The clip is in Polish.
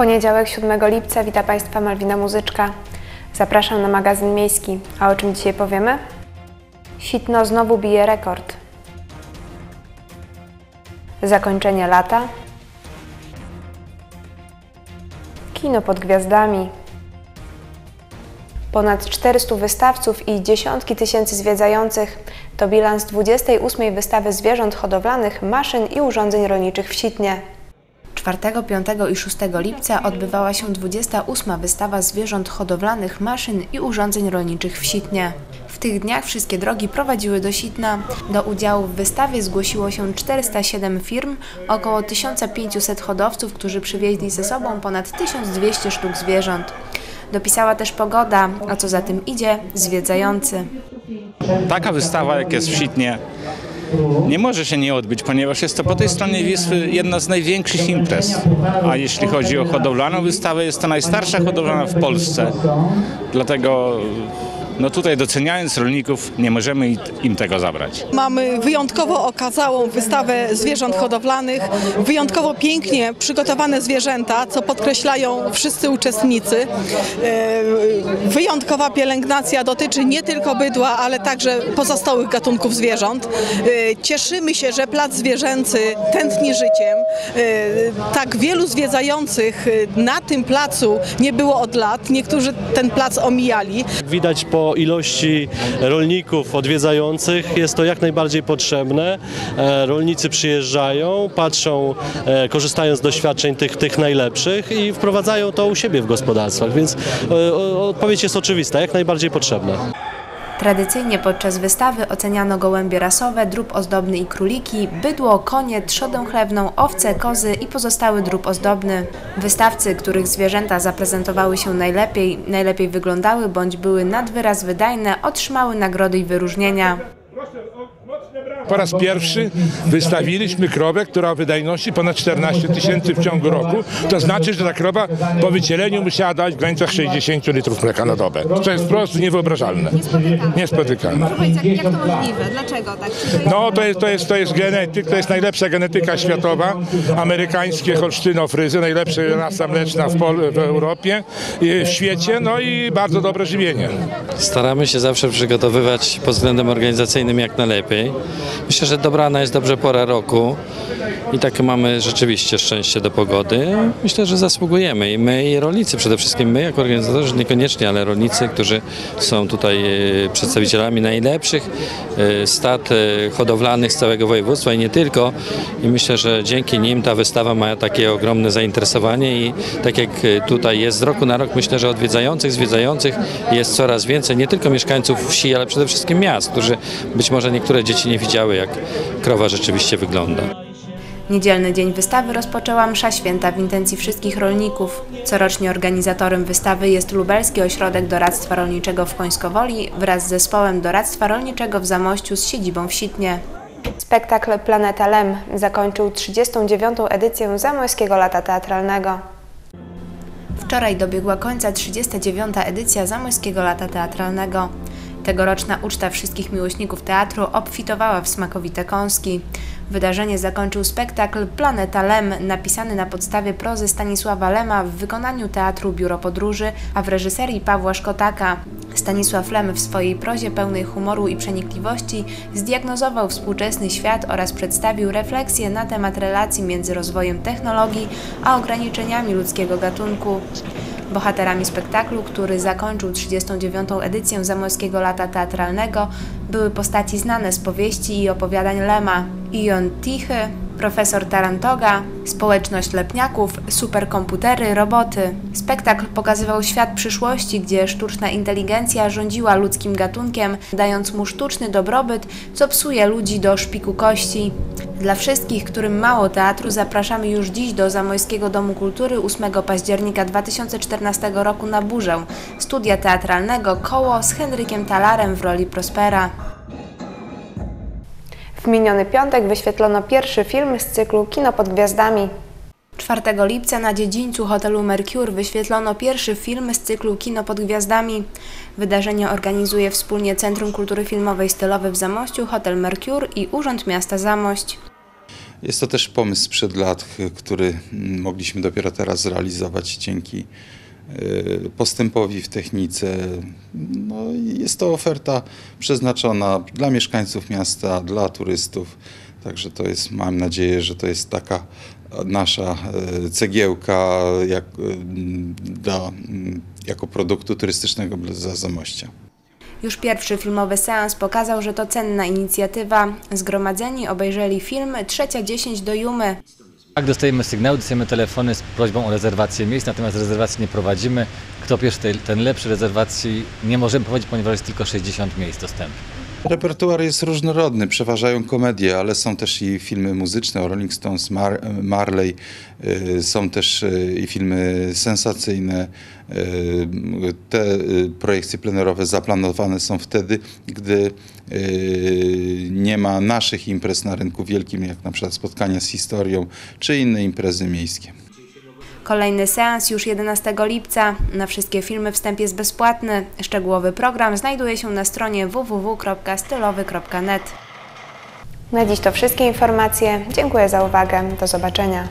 poniedziałek 7 lipca wita Państwa Malwina Muzyczka. Zapraszam na magazyn miejski. A o czym dzisiaj powiemy? Sitno znowu bije rekord. Zakończenie lata. Kino pod gwiazdami. Ponad 400 wystawców i dziesiątki tysięcy zwiedzających to bilans 28. wystawy zwierząt hodowlanych, maszyn i urządzeń rolniczych w Sitnie. 4, 5 i 6 lipca odbywała się 28. wystawa zwierząt hodowlanych, maszyn i urządzeń rolniczych w Sitnie. W tych dniach wszystkie drogi prowadziły do Sitna. Do udziału w wystawie zgłosiło się 407 firm, około 1500 hodowców, którzy przywieźli ze sobą ponad 1200 sztuk zwierząt. Dopisała też pogoda, a co za tym idzie, zwiedzający. Taka wystawa, jak jest w Sitnie, nie może się nie odbyć, ponieważ jest to po tej stronie Wisły jedna z największych imprez. A jeśli chodzi o hodowlaną wystawę, jest to najstarsza hodowlana w Polsce. Dlatego no tutaj doceniając rolników nie możemy im tego zabrać. Mamy wyjątkowo okazałą wystawę zwierząt hodowlanych, wyjątkowo pięknie przygotowane zwierzęta, co podkreślają wszyscy uczestnicy. E, Wyjątkowa pielęgnacja dotyczy nie tylko bydła, ale także pozostałych gatunków zwierząt. E, Cieszymy się, że plac zwierzęcy tętni życiem. E, Tak wielu zwiedzających na tym placu nie było od lat. Niektórzy ten plac omijali. Widać po ilości rolników odwiedzających jest to jak najbardziej potrzebne. E, Rolnicy przyjeżdżają, patrzą, e, korzystają z doświadczeń tych, tych najlepszych i wprowadzają to u siebie w gospodarstwach, więc e, o- odpowiedź jest oczywista, jak najbardziej potrzebna. Tradycyjnie podczas wystawy oceniano gołębie rasowe, drób ozdobny i króliki, bydło, konie, trzodę chlewną, owce, kozy i pozostały drób ozdobny. Wystawcy, których zwierzęta zaprezentowały się najlepiej, najlepiej wyglądały bądź były nad wyraz wydajne, otrzymały nagrody i wyróżnienia. Po raz pierwszy wystawiliśmy krowę, która o wydajności ponad 14 tysięcy w ciągu roku. To znaczy, że ta krowa po wycieleniu musiała dać w granicach 60 litrów mleka na dobę. To jest po prostu niewyobrażalne. Niespotykane. Jak, jak to możliwe? Dlaczego tak? No to jest, to jest, to jest genetyk, to jest najlepsza genetyka światowa. Amerykańskie holsztynofryzy, najlepsza rasa mleczna w, Pol- w Europie, i w świecie, no i bardzo dobre żywienie. Staramy się zawsze przygotowywać pod względem organizacyjnym jak najlepiej. Myślę, że dobrana jest dobrze pora roku i tak mamy rzeczywiście szczęście do pogody. Myślę, że zasługujemy i my i rolnicy przede wszystkim, my jako organizatorzy niekoniecznie, ale rolnicy, którzy są tutaj e, przedstawicielami najlepszych e, stad e, hodowlanych z całego województwa i nie tylko. I myślę, że dzięki nim ta wystawa ma takie ogromne zainteresowanie i tak jak tutaj jest z roku na rok, myślę, że odwiedzających, zwiedzających jest coraz więcej, nie tylko mieszkańców wsi, ale przede wszystkim miast, którzy być może niektóre dzieci nie widziały, jak krowa rzeczywiście wygląda. Niedzielny dzień wystawy rozpoczęła msza święta w intencji wszystkich rolników. Corocznie organizatorem wystawy jest Lubelski Ośrodek Doradztwa Rolniczego w Końskowoli wraz z zespołem Doradztwa Rolniczego w Zamościu z siedzibą w Sitnie. Spektakl Planeta Lem zakończył 39. edycję Zamojskiego Lata Teatralnego. Wczoraj dobiegła końca 39. edycja Zamojskiego Lata Teatralnego. Tegoroczna uczta wszystkich miłośników teatru obfitowała w smakowite kąski. Wydarzenie zakończył spektakl Planeta Lem, napisany na podstawie prozy Stanisława Lema w wykonaniu Teatru Biuro Podróży, a w reżyserii Pawła Szkotaka. Stanisław Lem w swojej prozie pełnej humoru i przenikliwości zdiagnozował współczesny świat oraz przedstawił refleksje na temat relacji między rozwojem technologii a ograniczeniami ludzkiego gatunku. Bohaterami spektaklu, który zakończył 39. edycję Zamojskiego Lata Teatralnego, były postaci znane z powieści i opowiadań Lema. Ion Tichy, profesor Tarantoga, społeczność lepniaków, superkomputery, roboty. Spektakl pokazywał świat przyszłości, gdzie sztuczna inteligencja rządziła ludzkim gatunkiem, dając mu sztuczny dobrobyt, co psuje ludzi do szpiku kości. Dla wszystkich, którym mało teatru, zapraszamy już dziś do Zamojskiego Domu Kultury 8 października 2014 roku na Burzę, studia teatralnego Koło z Henrykiem Talarem w roli Prospera. W miniony piątek wyświetlono pierwszy film z cyklu Kino pod gwiazdami. 4 lipca na dziedzińcu hotelu Mercure wyświetlono pierwszy film z cyklu Kino pod gwiazdami. Wydarzenie organizuje wspólnie Centrum Kultury Filmowej Stylowy w Zamościu, Hotel Mercure i Urząd Miasta Zamość. Jest to też pomysł sprzed lat, ch- który mm, mogliśmy dopiero teraz zrealizować dzięki y, postępowi w technice. No, jest to oferta przeznaczona dla mieszkańców miasta, dla turystów. Także to jest, mam nadzieję, że to jest taka nasza e, cegiełka jak, mm, jako produktu turystycznego dla Zamościa. Już pierwszy filmowy seans pokazał, że to cenna inicjatywa. Zgromadzeni obejrzeli film Trzecia 10 do Jumy. Tak, dostajemy sygnały, dostajemy telefony z prośbą o rezerwację miejsc, natomiast rezerwacji nie prowadzimy. Kto pierwszy, ten- lepszy rezerwacji nie możemy prowadzić, ponieważ jest tylko 60 miejsc dostępnych. Repertuar jest różnorodny, przeważają komedie, ale są też i filmy muzyczne, Rolling Stones, Mar Marley, y, są też y, i filmy sensacyjne. Y, Te projekcje plenerowe zaplanowane są wtedy, gdy nie ma naszych imprez na rynku wielkim, jak na przykład spotkania z historią, czy inne imprezy miejskie. Kolejny seans już 11 lipca. Na wszystkie filmy wstęp jest bezpłatny. Szczegółowy program znajduje się na stronie www.stylowy.net. Na dziś to wszystkie informacje. Dziękuję za uwagę. Do zobaczenia.